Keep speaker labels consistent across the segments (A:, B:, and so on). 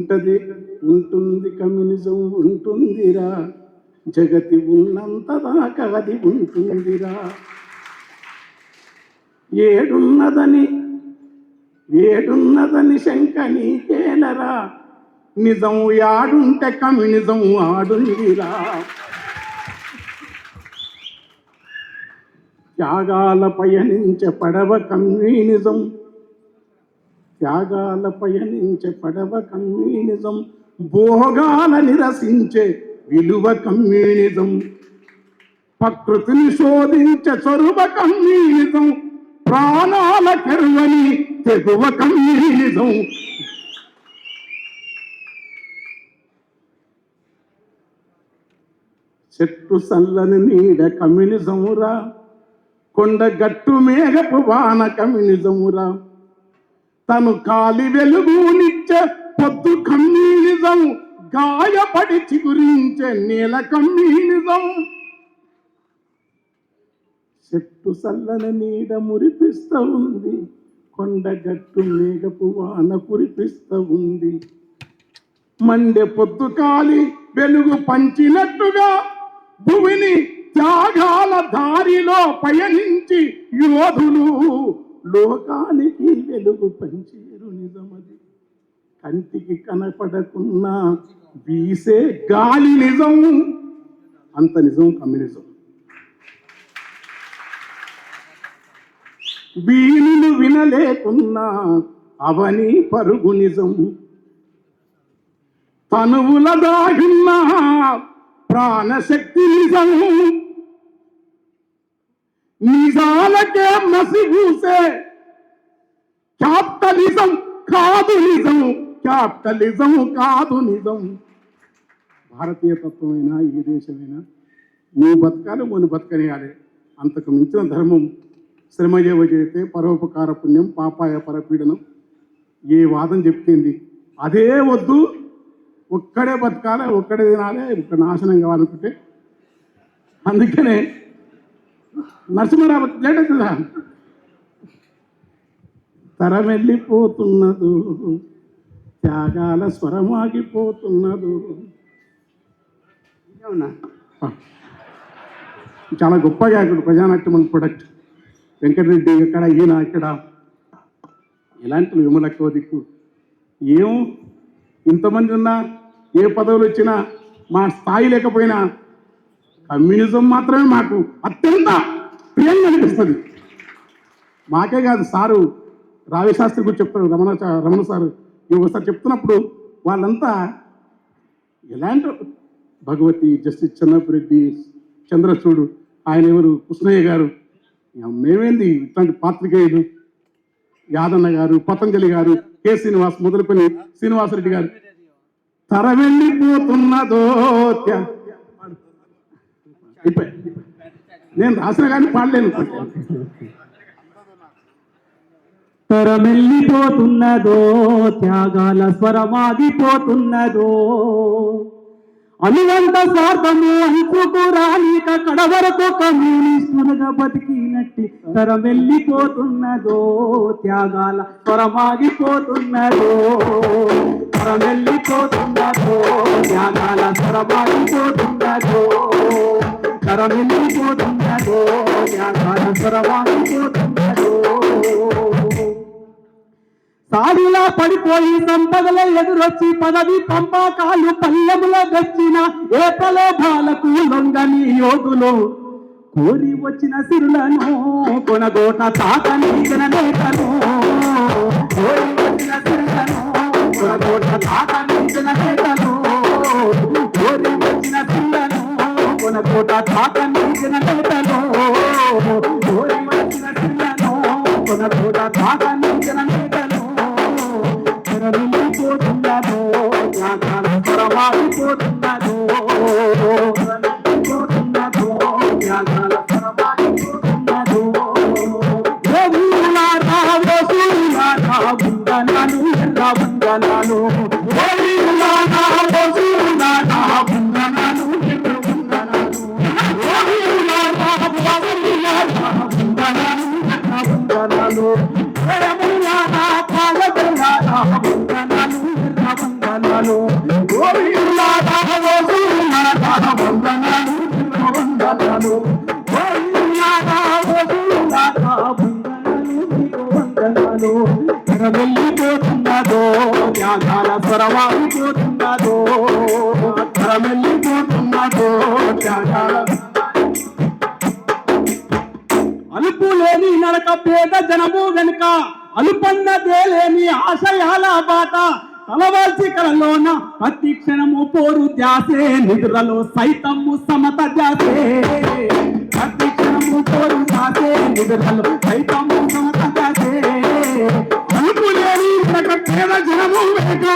A: ఉంటది ఉంటుంది కమ్యూనిజం ఉంటుందిరా. జగతి ఉన్నంత దాకా అది ఉంటుందిరా. ఏడున్నదని ఏడున్నదని శంక నీకేలరా. నిజం యాడుంటే కమ్యూనిజం ఆడుందిరా. త్యాగాల పయనించే పడవ కమ్యూనిజం. త్యాగాల పయనించే పడవ కమ్యూనిజం భోగాల నిరసించే విలువ కమ్యూనిజం. ప్రకృతిని శోధించే చొరువ కమ్యూనిజం ప్రాణాల కెరువని తెగువ కమ్యూనిజం. చెట్టు సల్లని నీడ కమ్యూనిజమురా కొండ గట్టు మేఘపు వాన కమ్యూనిజమురా. తను కాలి వెలుగునిచ్చే పొద్దు కమ్యూనిజం గాయపడి చిగురించే నేల కమ్యూనిజం చెట్టు సల్లన నీడ మురిపిస్తూ ఉంది. కొండగట్టు మేఘపు వాన కురిపిస్తూ ఉంది. మండె పొద్దు కాలి వెలుగు పంచినట్టుగా భూమిని త్యాగాల దారిలో పయనించి యోధులు లోకానికి వెలుగు పంచేరు నిజమది. కంటికి కనపడకున్నా వీసే గాలి నిజం. అంత నిజం కమ్యూనిజం. వీణులు వినలేకున్నా అవని పరుగు నిజం. తనువుల దాగున్న ప్రాణశక్తి నిజం. నిజాలకే మసిగూసే. క్యాపిటలిజం కాదు నిజం. క్యాపిటలిజం కాదు నిజం. భారతీయ తత్వమైనా ఏ దేశమైనా నువ్వు బతకాలి మొన్ను బతకనేయాలి. అంతకు మించిన ధర్మం శ్రమజీవ చేస్తే పరోపకార పుణ్యం పాపాయ పరపీడనం. ఏ వాదం చెప్తుంది? అదే వద్దు. ఒక్కడే బతకాలి ఒక్కడే తినాలి ఒక్క నాశనం కావాలనుకుంటే. అందుకనే నరసింహరావు లేట్ అవుతుందా? తరం వెళ్ళిపోతున్నదు త్యాగాల స్వరం ఆగిపోతున్నదు. అవునా. చాలా గొప్ప గాయకుడు ప్రజానాట్యం ప్రొడక్ట్ వెంకటరెడ్డి ఇక్కడ ఈయన ఇక్కడ ఇలాంటి విమలక్కో దిక్కు ఏం? ఇంతమంది ఉన్నా ఏ పదవులు వచ్చినా మా స్థాయి లేకపోయినా కమ్యూనిజం మాత్రమే మాకు అత్యంత ప్రియంగా కనిపిస్తుంది మాకే కాదు సారు రావిశాస్త్రి గురించి చెప్తారు రమణ రమణ సారు ఒకసారి చెప్తున్నప్పుడు వాళ్ళంతా ఎలాంటి భగవతి జస్టిస్ చంద్రపురెడ్డి చంద్రచూడు ఆయన ఎవరు కృష్ణయ్య గారు మేమేంది ఇట్లాంటి పాత్రికేయులు? యాదన్న గారు పతంజలి గారు కె శ్రీనివాస్ మొదలుపని శ్రీనివాసరెడ్డి గారు. తర వెళ్ళిపోతున్నదో నేను రాసిన కానీ పాడలేను
B: తరమెల్లిపోతున్నదో త్యాగాల స్వరమాగిపోతున్నదో అనువంత స్వార్థము అంచుకు రానిక కడవరకు కమ్యూనిస్టులుగా బతికినట్టి తరమెల్లిపోతున్నదో త్యాగాల స్వరమాగిపోతున్నదో స్వరమెల్లిపోతున్నదో త్యాగాల స్వరమాగిపోతున్నదో. తరమెల్లిపోతున్నదో త్యాగాల స్వరమాగిపోతున్నదో సాడులా పడిపోయి సంపదల ఎదురొచ్చి పదవి పంపకాలు పల్లెముల తెచ్చిన ఏ ప్రలోభాలకు లొంగని యోగులు కోరి వచ్చిన సిరులను కొనగోట తాకని నేతను కోరి వచ్చిన సిరులను కొనగోట తాత కొనగోట తాకని నేతను కోరి వచ్చిన సిరులను కొనగోట తాకని నేతను తెరలిపోతున్నదో త్యాగాల పరమాడిపోతున్నదో పోతున్నదో త్యాగాల పరమాడిపోతున్నదో ఓమీలారా ఓసూలారా వందనాలు ఎర్ర వందనాలు ఓమీలారా వందనాలు ఎర్ర వందనాలు వందనాలు గోవిందాదా లేక వెనుక అలుపన్నదే లేని ఆశయాల బాట తలవాల్చి కలలోన ప్రతి క్షణము పోరు ధ్యాసే నిద్రలో సైతము సమత ధ్యాసే. ప్రతి క్షణము పోరు ధ్యాసే నిద్రలో సైతము సమత ధ్యాసే.
A: అలుపు లేని నడక జనము వెనుక.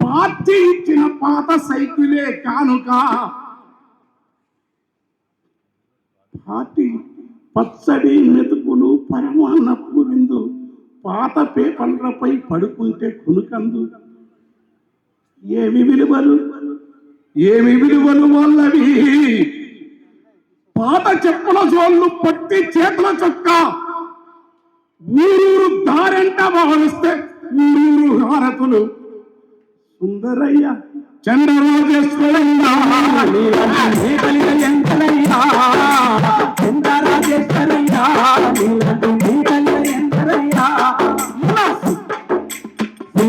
A: పార్టీ ఇచ్చిన పాత సైకిలే కానుక. పార్టీ పచ్చడి మెతుకులు పరమాన్నపు విందు పాత పేపర్లపై పడుకుంటే కునుకందు. ఏమి విలువలు? ఏమి విలువలు వాళ్ళవి? పాత చెప్పుల జోళ్ళు పట్టి చేతుల చొక్క. ఊరూరు దారెంట భావిస్తే ఊరూరు హారతులు. సుందరయ్య చంద్రరాజేశ్వరయ్య.
B: నీలంటి కలిగ ఎంతలయ్యా నీ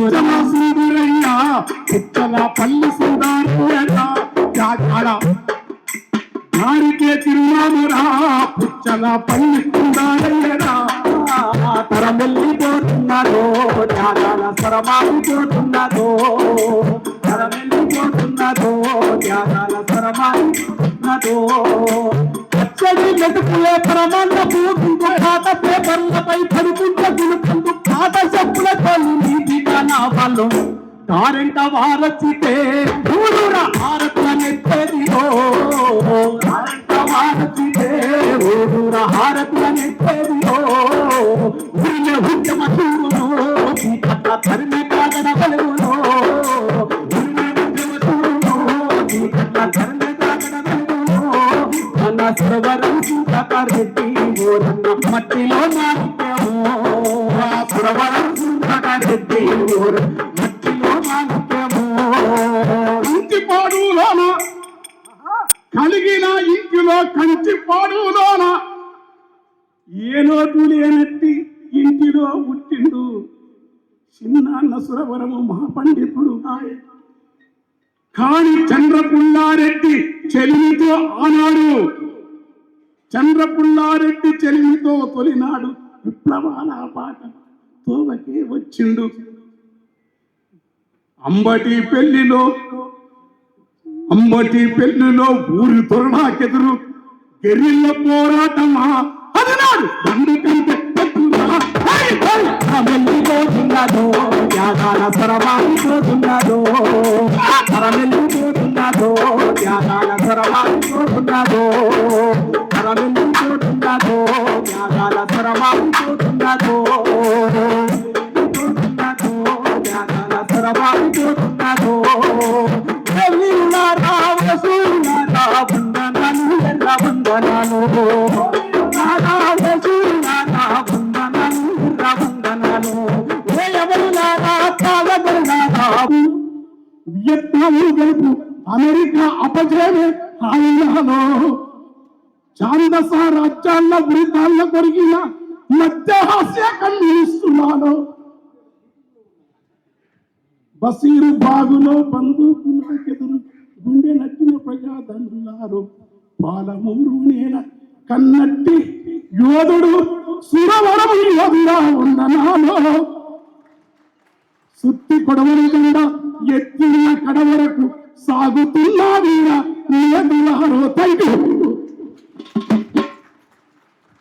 A: పిచ్చల పల్లి తిరునామరా పిచ్చల పల్లి
B: త్యాగాల స్వరమాగిపోతున్నదో తరమెల్లిపోతున్నదో పచ్చడి మెతుకులే ప్రమాణ పూర్తిగా పాత పేపర్లపై పడుకుంటే గులుకుంటూ పాత చెప్పుల తల్లి నీతిగా నా వాళ్ళు కారెంట వారచితే ఊరురా. మన సురవరం సుధాకర్ ఓరన్న మట్టిలో మాణిక్యము సురవరం సుధాకర్ రెడ్డి ఓరన్న మట్టిలో మాణిక్యము
A: ఇంటి పాడులోన కలిగిన ఇంటిలో కంచి పాడులోన ఏ లోటు లేనట్టి ఇంటిలో పుట్టిండు చిన్నాన్న సురవరము మహాపండితుడు ఆయే. కాని చంద్రపుల్లారెడ్డి చెలిమితో ఆనాడు చంద్రపుల్లారెడ్డి చెలిమితో తొలినాడు విప్లవాల పాట తోవకే వచ్చిండు. అంబటి పెళ్ళిలో అంబటి పెళ్ళిలో ఊరి తొరణాకెదురు గెరిల్ల పోరాటమా అది నాడు దండు కంటే పెట్టురా. అపజయమే ఆయినాలో ఛాందస రాజ్యాల వృద్ధాల కొరిగిన మధ్యహాస్య కమ్యూనిస్తున్నాను బసీరు బాగులో బంధుకులకెదురు గుండె నట్టిన ప్రజాదండ్రులారు పాలమూరు నేల కన్నట్టి యోధుడు సురవరము యోధుడా ఉండనాలో సుత్తి కొడవలి కింద ఎత్తిన కడవరకు సాగుతున్నా వీర. నీ నియతులారో తైడు